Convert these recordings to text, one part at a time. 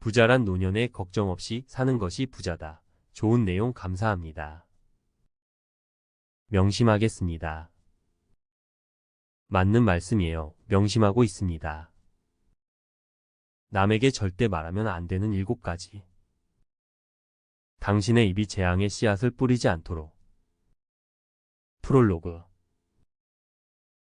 부자란 노년에 걱정 없이 사는 것이 부자다. 좋은 내용 감사합니다. 명심하겠습니다. 맞는 말씀이에요. 명심하고 있습니다. 남에게 절대 말하면 안 되는 일곱 가지. 당신의 입이 재앙의 씨앗을 뿌리지 않도록. 프롤로그.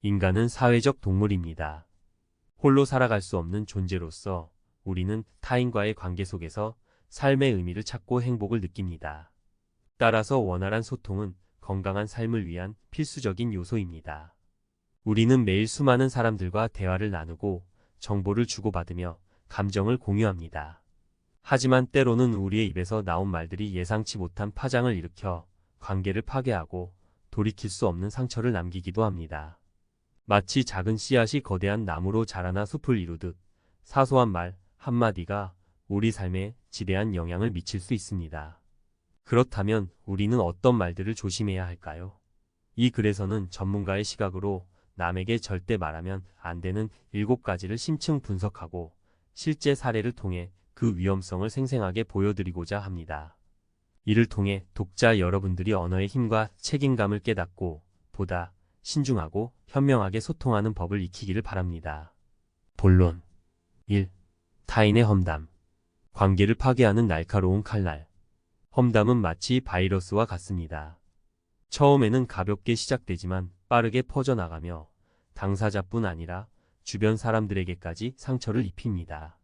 인간은 사회적 동물입니다. 홀로 살아갈 수 없는 존재로서 우리는 타인과의 관계 속에서 삶의 의미를 찾고 행복을 느낍니다. 따라서 원활한 소통은 건강한 삶을 위한 필수적인 요소입니다. 우리는 매일 수많은 사람들과 대화를 나누고 정보를 주고받으며 감정을 공유합니다. 하지만 때로는 우리의 입에서 나온 말들이 예상치 못한 파장을 일으켜 관계를 파괴하고 돌이킬 수 없는 상처를 남기기도 합니다. 마치 작은 씨앗이 거대한 나무로 자라나 숲을 이루듯 사소한 말 한마디가 우리 삶에 지대한 영향을 미칠 수 있습니다. 그렇다면 우리는 어떤 말들을 조심해야 할까요? 이 글에서는 전문가의 시각으로 남에게 절대 말하면 안 되는 일곱 가지를 심층 분석하고 실제 사례를 통해 그 위험성을 생생하게 보여드리고자 합니다. 이를 통해 독자 여러분들이 언어의 힘과 책임감을 깨닫고 보다 신중하고 현명하게 소통하는 법을 익히기를 바랍니다. 본론 1. 타인의 험담 관계를 파괴하는 날카로운 칼날 험담은 마치 바이러스와 같습니다. 처음에는 가볍게 시작되지만 빠르게 퍼져나가며 당사자뿐 아니라 주변 사람들에게까지 상처를 입힙니다.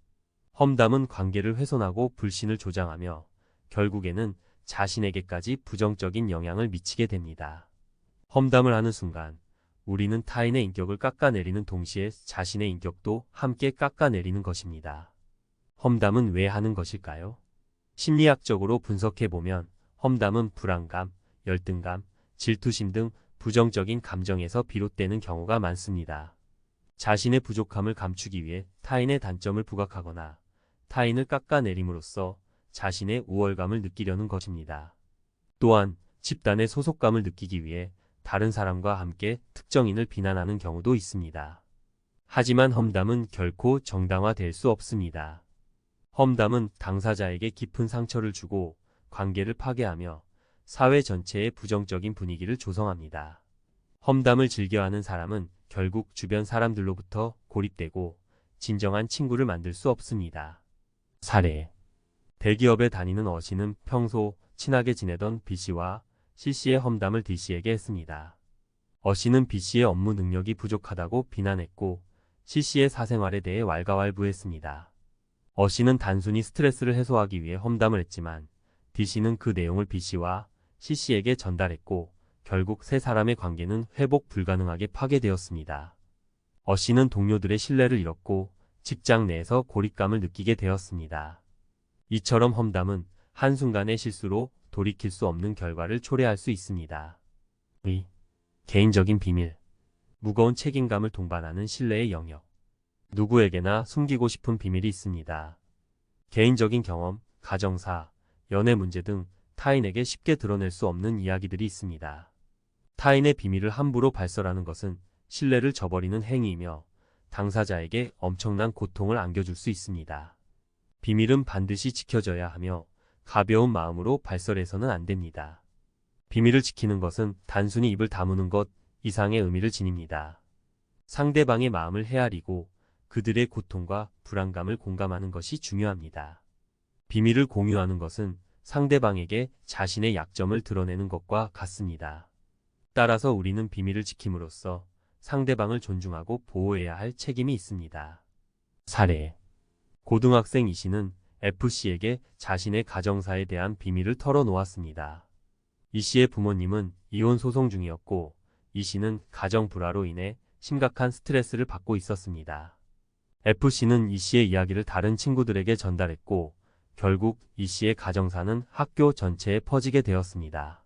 험담은 관계를 훼손하고 불신을 조장하며 결국에는 자신에게까지 부정적인 영향을 미치게 됩니다. 험담을 하는 순간 우리는 타인의 인격을 깎아내리는 동시에 자신의 인격도 함께 깎아내리는 것입니다. 험담은 왜 하는 것일까요? 심리학적으로 분석해보면 험담은 불안감, 열등감, 질투심 등 부정적인 감정에서 비롯되는 경우가 많습니다. 자신의 부족함을 감추기 위해 타인의 단점을 부각하거나 타인을 깎아내림으로써 자신의 우월감을 느끼려는 것입니다. 또한 집단의 소속감을 느끼기 위해 다른 사람과 함께 특정인을 비난하는 경우도 있습니다. 하지만 험담은 결코 정당화될 수 없습니다. 험담은 당사자에게 깊은 상처를 주고 관계를 파괴하며 사회 전체의 부정적인 분위기를 조성합니다. 험담을 즐겨하는 사람은 결국 주변 사람들로부터 고립되고 진정한 친구를 만들 수 없습니다. 사례 대기업에 다니는 어씨는 평소 친하게 지내던 B씨와 C씨의 험담을 D씨에게 했습니다. 어씨는 B씨의 업무 능력이 부족하다고 비난했고 C씨의 사생활에 대해 왈가왈부했습니다. 어씨는 단순히 스트레스를 해소하기 위해 험담을 했지만 D씨는 그 내용을 B씨와 C씨에게 전달했고 결국 세 사람의 관계는 회복 불가능하게 파괴되었습니다. 어씨는 동료들의 신뢰를 잃었고 직장 내에서 고립감을 느끼게 되었습니다. 이처럼 험담은 한순간의 실수로 돌이킬 수 없는 결과를 초래할 수 있습니다. 의. 개인적인 비밀. 무거운 책임감을 동반하는 신뢰의 영역. 누구에게나 숨기고 싶은 비밀이 있습니다. 개인적인 경험, 가정사, 연애 문제 등 타인에게 쉽게 드러낼 수 없는 이야기들이 있습니다. 타인의 비밀을 함부로 발설하는 것은 신뢰를 저버리는 행위이며 당사자에게 엄청난 고통을 안겨줄 수 있습니다. 비밀은 반드시 지켜져야 하며 가벼운 마음으로 발설해서는 안 됩니다. 비밀을 지키는 것은 단순히 입을 다무는 것 이상의 의미를 지닙니다. 상대방의 마음을 헤아리고 그들의 고통과 불안감을 공감하는 것이 중요합니다. 비밀을 공유하는 것은 상대방에게 자신의 약점을 드러내는 것과 같습니다. 따라서 우리는 비밀을 지킴으로써 상대방을 존중하고 보호해야 할 책임이 있습니다. 사례 고등학생 이 씨는 F씨에게 자신의 가정사에 대한 비밀을 털어놓았습니다. 이 씨의 부모님은 이혼 소송 중이었고 이 씨는 가정 불화로 인해 심각한 스트레스를 받고 있었습니다. F씨는 이 씨의 이야기를 다른 친구들에게 전달했고 결국 이 씨의 가정사는 학교 전체에 퍼지게 되었습니다.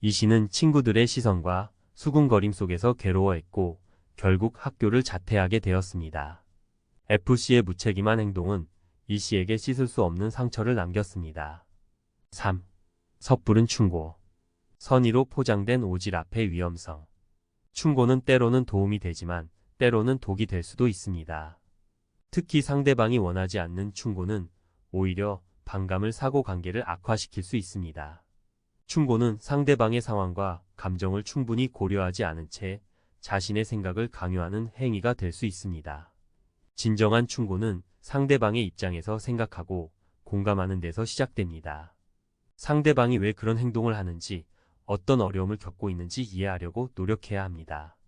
이 씨는 친구들의 시선과 수군거림 속에서 괴로워했고 결국 학교를 자퇴하게 되었습니다. FC의 무책임한 행동은 이 씨에게 씻을 수 없는 상처를 남겼습니다. 3. 섣부른 충고 선의로 포장된 오질 앞의 위험성 충고는 때로는 도움이 되지만 때로는 독이 될 수도 있습니다. 특히 상대방이 원하지 않는 충고는 오히려 반감을 사고 관계를 악화시킬 수 있습니다. 충고는 상대방의 상황과 감정을 충분히 고려하지 않은 채 자신의 생각을 강요하는 행위가 될 수 있습니다. 진정한 충고는 상대방의 입장에서 생각하고 공감하는 데서 시작됩니다. 상대방이 왜 그런 행동을 하는지, 어떤 어려움을 겪고 있는지 이해하려고 노력해야 합니다.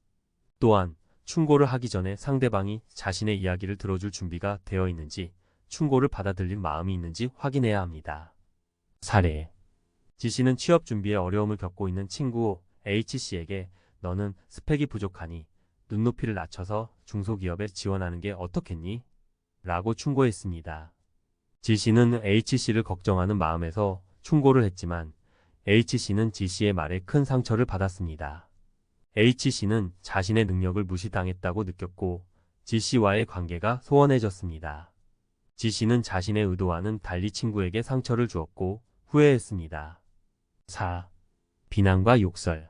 또한 충고를 하기 전에 상대방이 자신의 이야기를 들어줄 준비가 되어 있는지, 충고를 받아들일 마음이 있는지 확인해야 합니다. 사례 지씨는 취업 준비에 어려움을 겪고 있는 친구 H씨에게 너는 스펙이 부족하니 눈높이를 낮춰서 중소기업에 지원하는 게 어떻겠니? 라고 충고했습니다. 지씨는 H씨를 걱정하는 마음에서 충고를 했지만 H씨는 지씨의 말에 큰 상처를 받았습니다. H씨는 자신의 능력을 무시당했다고 느꼈고 지씨와의 관계가 소원해졌습니다. 지씨는 자신의 의도와는 달리 친구에게 상처를 주었고 후회했습니다. 4. 비난과 욕설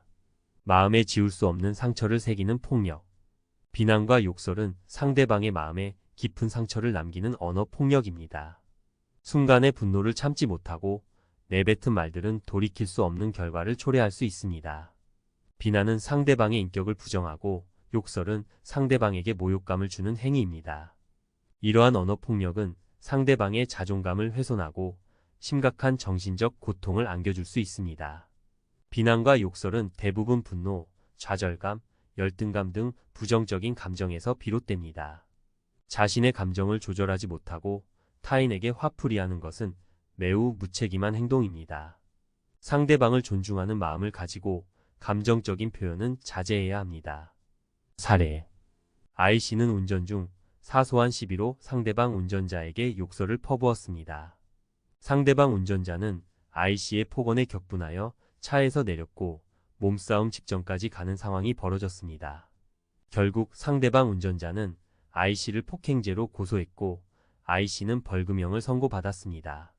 마음에 지울 수 없는 상처를 새기는 폭력 비난과 욕설은 상대방의 마음에 깊은 상처를 남기는 언어 폭력입니다. 순간의 분노를 참지 못하고 내뱉은 말들은 돌이킬 수 없는 결과를 초래할 수 있습니다. 비난은 상대방의 인격을 부정하고 욕설은 상대방에게 모욕감을 주는 행위입니다. 이러한 언어 폭력은 상대방의 자존감을 훼손하고 심각한 정신적 고통을 안겨줄 수 있습니다. 비난과 욕설은 대부분 분노, 좌절감, 열등감 등 부정적인 감정에서 비롯됩니다. 자신의 감정을 조절하지 못하고 타인에게 화풀이하는 것은 매우 무책임한 행동입니다. 상대방을 존중하는 마음을 가지고 감정적인 표현은 자제해야 합니다. 사례 I씨는 운전 중 사소한 시비로 상대방 운전자에게 욕설을 퍼부었습니다. 상대방 운전자는 I씨의 폭언에 격분하여 차에서 내렸고 몸싸움 직전까지 가는 상황이 벌어졌습니다. 결국 상대방 운전자는 I씨를 폭행죄로 고소했고 I씨는 벌금형을 선고받았습니다.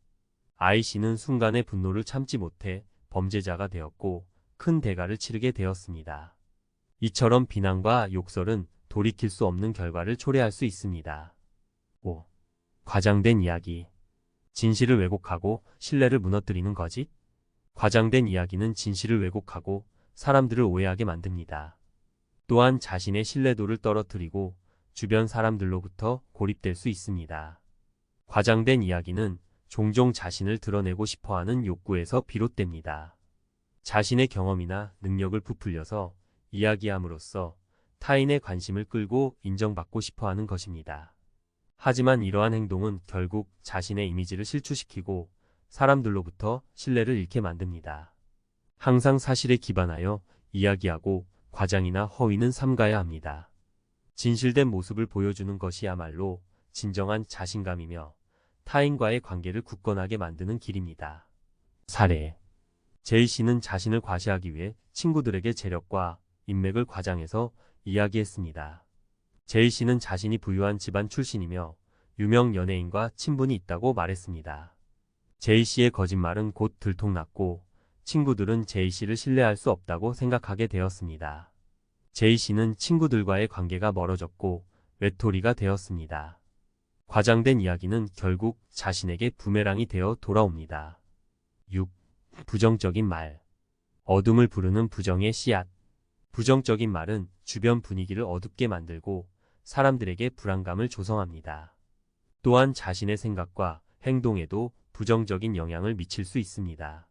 I씨는 순간의 분노를 참지 못해 범죄자가 되었고 큰 대가를 치르게 되었습니다. 이처럼 비난과 욕설은 돌이킬 수 없는 결과를 초래할 수 있습니다. 5. 과장된 이야기 진실을 왜곡하고 신뢰를 무너뜨리는 거짓? 과장된 이야기는 진실을 왜곡하고 사람들을 오해하게 만듭니다. 또한 자신의 신뢰도를 떨어뜨리고 주변 사람들로부터 고립될 수 있습니다. 과장된 이야기는 종종 자신을 드러내고 싶어 하는 욕구에서 비롯됩니다. 자신의 경험이나 능력을 부풀려서 이야기함으로써 타인의 관심을 끌고 인정받고 싶어 하는 것입니다. 하지만 이러한 행동은 결국 자신의 이미지를 실추시키고 사람들로부터 신뢰를 잃게 만듭니다. 항상 사실에 기반하여 이야기하고 과장이나 허위는 삼가야 합니다. 진실된 모습을 보여주는 것이야말로 진정한 자신감이며 타인과의 관계를 굳건하게 만드는 길입니다. 사례 제이 씨는 자신을 과시하기 위해 친구들에게 재력과 인맥을 과장해서 이야기했습니다. 제이 씨는 자신이 부유한 집안 출신이며 유명 연예인과 친분이 있다고 말했습니다. 제이 씨의 거짓말은 곧 들통났고 친구들은 제이 씨를 신뢰할 수 없다고 생각하게 되었습니다. 제이 씨는 친구들과의 관계가 멀어졌고 외톨이가 되었습니다. 과장된 이야기는 결국 자신에게 부메랑이 되어 돌아옵니다. 6. 부정적인 말. 어둠을 부르는 부정의 씨앗. 부정적인 말은 주변 분위기를 어둡게 만들고 사람들에게 불안감을 조성합니다. 또한 자신의 생각과 행동에도 부정적인 영향을 미칠 수 있습니다.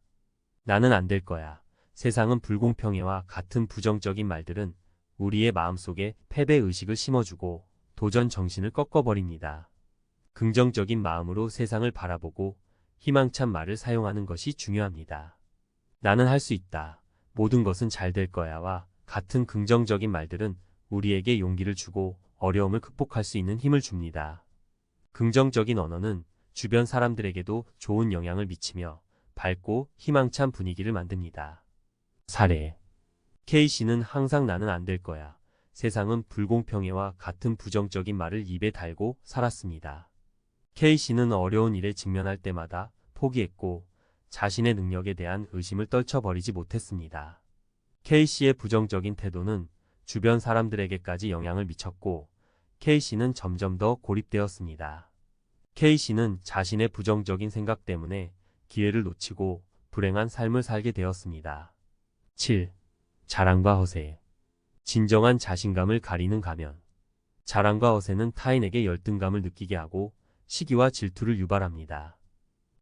나는 안 될 거야. 세상은 불공평해와 같은 부정적인 말들은 우리의 마음속에 패배 의식을 심어주고 도전 정신을 꺾어버립니다. 긍정적인 마음으로 세상을 바라보고 희망찬 말을 사용하는 것이 중요합니다. 나는 할 수 있다. 모든 것은 잘 될 거야와 같은 긍정적인 말들은 우리에게 용기를 주고 어려움을 극복할 수 있는 힘을 줍니다. 긍정적인 언어는 주변 사람들에게도 좋은 영향을 미치며 밝고 희망찬 분위기를 만듭니다. 사례 K씨는 항상 나는 안 될 거야. 세상은 불공평해와 같은 부정적인 말을 입에 달고 살았습니다. K씨는 어려운 일에 직면할 때마다 포기했고 자신의 능력에 대한 의심을 떨쳐버리지 못했습니다. K씨의 부정적인 태도는 주변 사람들에게까지 영향을 미쳤고 K씨는 점점 더 고립되었습니다. K씨는 자신의 부정적인 생각 때문에 기회를 놓치고 불행한 삶을 살게 되었습니다. 7. 자랑과 허세. 진정한 자신감을 가리는 가면. 자랑과 허세는 타인에게 열등감을 느끼게 하고 시기와 질투를 유발합니다.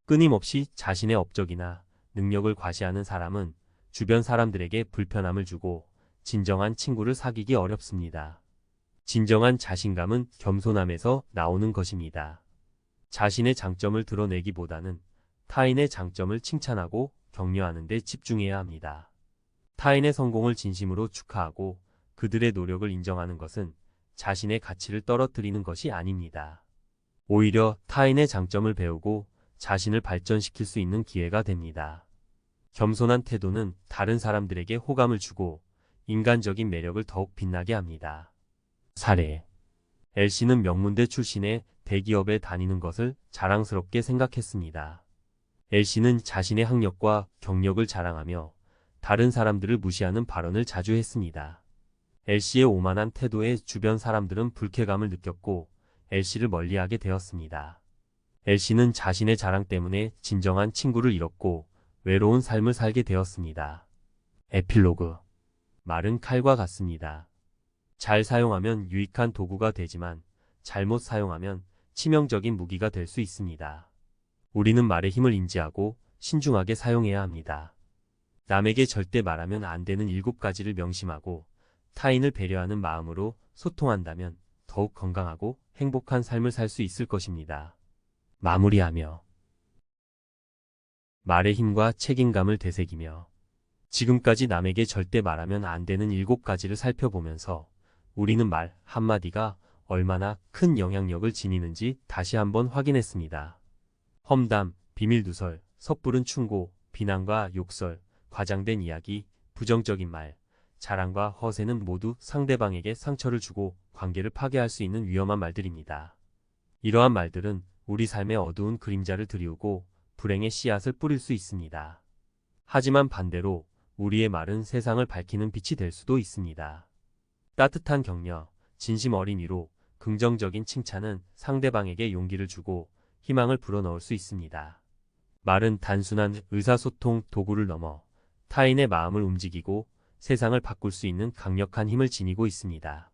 끊임없이 자신의 업적이나 능력을 과시하는 사람은 주변 사람들에게 불편함을 주고 진정한 친구를 사귀기 어렵습니다. 진정한 자신감은 겸손함에서 나오는 것입니다. 자신의 장점을 드러내기보다는 타인의 장점을 칭찬하고 격려하는 데 집중해야 합니다. 타인의 성공을 진심으로 축하하고 그들의 노력을 인정하는 것은 자신의 가치를 떨어뜨리는 것이 아닙니다. 오히려 타인의 장점을 배우고 자신을 발전시킬 수 있는 기회가 됩니다. 겸손한 태도는 다른 사람들에게 호감을 주고 인간적인 매력을 더욱 빛나게 합니다. 사례 L씨는 명문대 출신의 대기업에 다니는 것을 자랑스럽게 생각했습니다. L씨는 자신의 학력과 경력을 자랑하며 다른 사람들을 무시하는 발언을 자주 했습니다. L씨의 오만한 태도에 주변 사람들은 불쾌감을 느꼈고 L씨를 멀리하게 되었습니다. L씨는 자신의 자랑 때문에 진정한 친구를 잃었고 외로운 삶을 살게 되었습니다. 에필로그 말은 칼과 같습니다. 잘 사용하면 유익한 도구가 되지만 잘못 사용하면 치명적인 무기가 될 수 있습니다. 우리는 말의 힘을 인지하고 신중하게 사용해야 합니다. 남에게 절대 말하면 안 되는 일곱 가지를 명심하고 타인을 배려하는 마음으로 소통한다면 더욱 건강하고 행복한 삶을 살 수 있을 것입니다. 마무리하며 말의 힘과 책임감을 되새기며 지금까지 남에게 절대 말하면 안 되는 일곱 가지를 살펴보면서 우리는 말 한마디가 얼마나 큰 영향력을 지니는지 다시 한번 확인했습니다. 험담, 비밀누설, 섣부른 충고, 비난과 욕설, 과장된 이야기, 부정적인 말, 자랑과 허세는 모두 상대방에게 상처를 주고 관계를 파괴할 수 있는 위험한 말들입니다. 이러한 말들은 우리 삶의 어두운 그림자를 드리우고 불행의 씨앗을 뿌릴 수 있습니다. 하지만 반대로 우리의 말은 세상을 밝히는 빛이 될 수도 있습니다. 따뜻한 격려, 진심 어린 위로, 긍정적인 칭찬은 상대방에게 용기를 주고 희망을 불어넣을 수 있습니다. 말은 단순한 의사소통 도구를 넘어 타인의 마음을 움직이고 세상을 바꿀 수 있는 강력한 힘을 지니고 있습니다.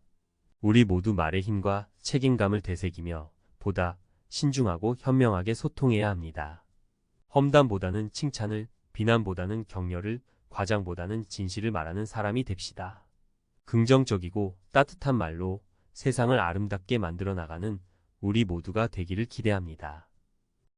우리 모두 말의 힘과 책임감을 되새기며 보다 신중하고 현명하게 소통해야 합니다. 험담보다는 칭찬을, 비난보다는 격려를, 과장보다는 진실을 말하는 사람이 됩시다. 긍정적이고 따뜻한 말로 세상을 아름답게 만들어 나가는 우리 모두가 되기를 기대합니다.